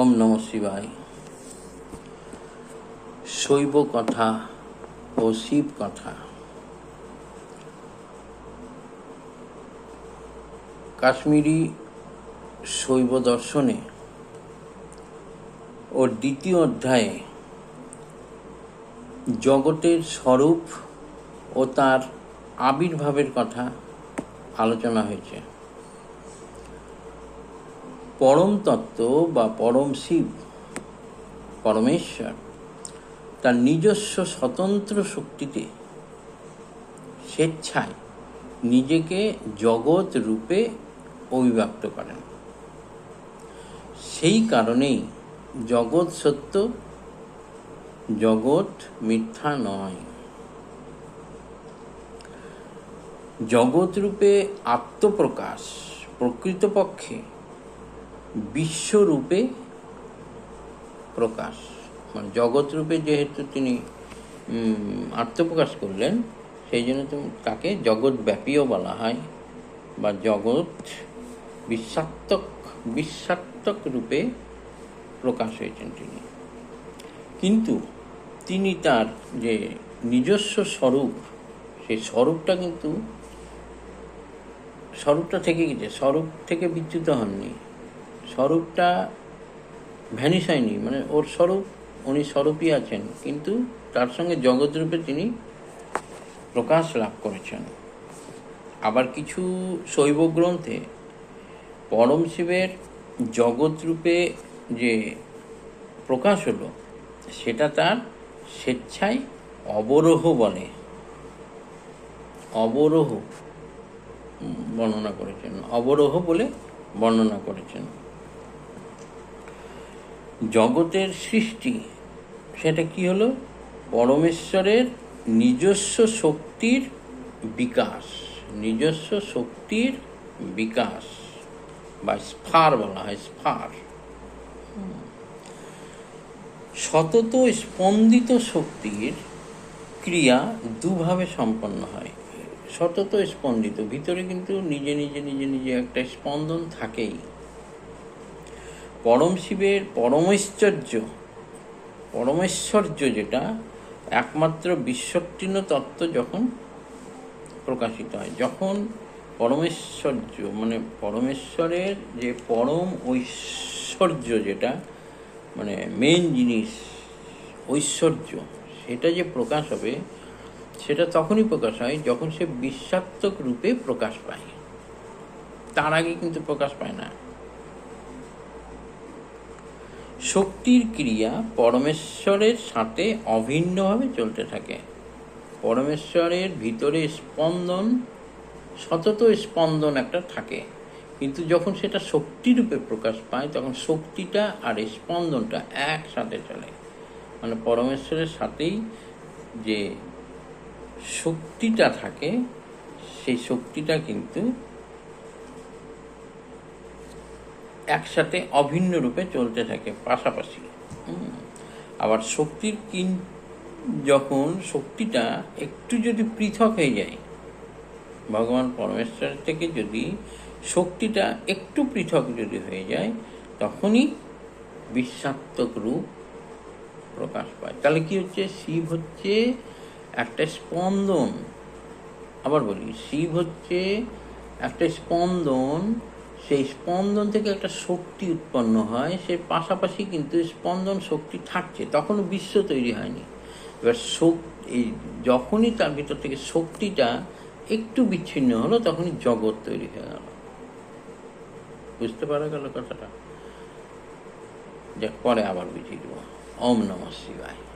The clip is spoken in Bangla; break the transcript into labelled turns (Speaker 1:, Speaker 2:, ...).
Speaker 1: ওম নম শিবায়। শৈব কথা ও শিব কথা কাশ্মীরি শৈব দর্শনে ও দ্বিতীয় অধ্যায়ে জগতের স্বরূপ ও তার আবির্ভাবের কথা আলোচনা হয়েছে। পরম তত্ত্ব বা পরম শিব, পরমেশ্বর, তার নিজস্ব স্বতন্ত্র শক্তিতে স্বেচ্ছায় নিজেকে জগৎ রূপে অভিব্যক্ত করেন। সেই কারণেই জগৎ সত্য, জগৎ মিথ্যা নয়। জগৎ রূপে আত্মপ্রকাশ প্রকৃতপক্ষে বিশ্বরূপে প্রকাশ। মানে জগৎরূপে যেহেতু তিনি আত্মপ্রকাশ করলেন, সেই জন্য তাকে জগৎব্যাপীও বলা হয় বা জগৎ বিশ্বাত্মক বিশ্বাত্মক রূপে প্রকাশ হয়েছেন তিনি। কিন্তু তিনি তার যে নিজস্ব স্বরূপ, সেই স্বরূপটা কিন্তু, স্বরূপটা থেকে গেছে স্বরূপ থেকে বিচ্যুত হননি। স্বরূপটা ভ্যানিশ হয়নি মানে ওর স্বরূপ, উনি স্বরূপই আছেন, কিন্তু তার সঙ্গে জগৎরূপে তিনি প্রকাশ লাভ করেছেন। আবার কিছু শৈব গ্রন্থে পরম শিবের জগৎরূপে যে প্রকাশ হলো, সেটা তার স্বেচ্ছায় অবরোহ বলে। অবরোহ বর্ণনা করেছেন। অবরোহ বলে বর্ণনা করেছেন। জগতের সৃষ্টি, সেটা কি হলো? পরমেশ্বরের নিজস্ব শক্তির বিকাশ, নিজস্ব শক্তির বিকাশ, বা স্ফার বলা হয়, স্ফার। সতত স্পন্দিত শক্তির ক্রিয়া দুভাবে সম্পন্ন হয়। সতত স্পন্দিত, ভিতরে কিন্তু নিজে নিজে নিজে নিজে একটা স্পন্দন থাকেই। পরম শিবের পরমৈশ্বর্য, পরমেশ্বর্য যেটা একমাত্র বিশ্বর্তীর্ণ তত্ত্ব যখন প্রকাশিত হয়, যখন পরমেশ্বর্য মানে পরমেশ্বরের যে পরম ঐশ্বর্য যেটা মানে মেন জিনিস ঐশ্বর্য, সেটা যে প্রকাশ হবে, সেটা তখনই প্রকাশ হয় যখন সে বিশ্বাত্মক রূপে প্রকাশ পায়। তার আগে কিন্তু প্রকাশ পায় না। শক্তির ক্রিয়া পরমেশ্বরের সাথে অভিন্নভাবে চলতে থাকে। পরমেশ্বরের ভিতরে স্পন্দন, সতত স্পন্দন একটা থাকে। কিন্তু যখন সেটা শক্তিরূপে প্রকাশ পায়, তখন শক্তিটা আর স্পন্দনটা একসাথে চলে। মানে পরমেশ্বরের সাথেই যে শক্তিটা থাকে, সেই শক্তিটা কিন্তু একসাথে অভিন্ন রূপে চলতে থাকে, পাশাপাশি। আবার শক্তির কিন যখন শক্তিটা একটু যদি পৃথক হয়ে যায়, ভগবান পরমেশ্বর থেকে যদি শক্তিটা একটু পৃথক যদি হয়ে যায়, তখনই বিশ্বাত্মক রূপ প্রকাশ পায়। তাহলে কি হচ্ছে? শিব হচ্ছে একটা স্পন্দন। আবার বলি, শিব হচ্ছে একটা স্পন্দন সেই স্পন্দন থেকে একটা শক্তি উৎপন্ন হয় সে পাশাপাশি কিন্তু স্পন্দন শক্তি থাকছে, তখনও বিশ্ব তৈরি হয়নি। এবার এই যখনই তার ভিতর থেকে শক্তিটা একটু বিচ্ছিন্ন হলো, তখনই জগৎ তৈরি হয়ে গেল। বুঝতে পারা গেল কথাটা? যাক, পরে আবার বুঝিয়ে দেবো। ওম নমঃ শিবায়।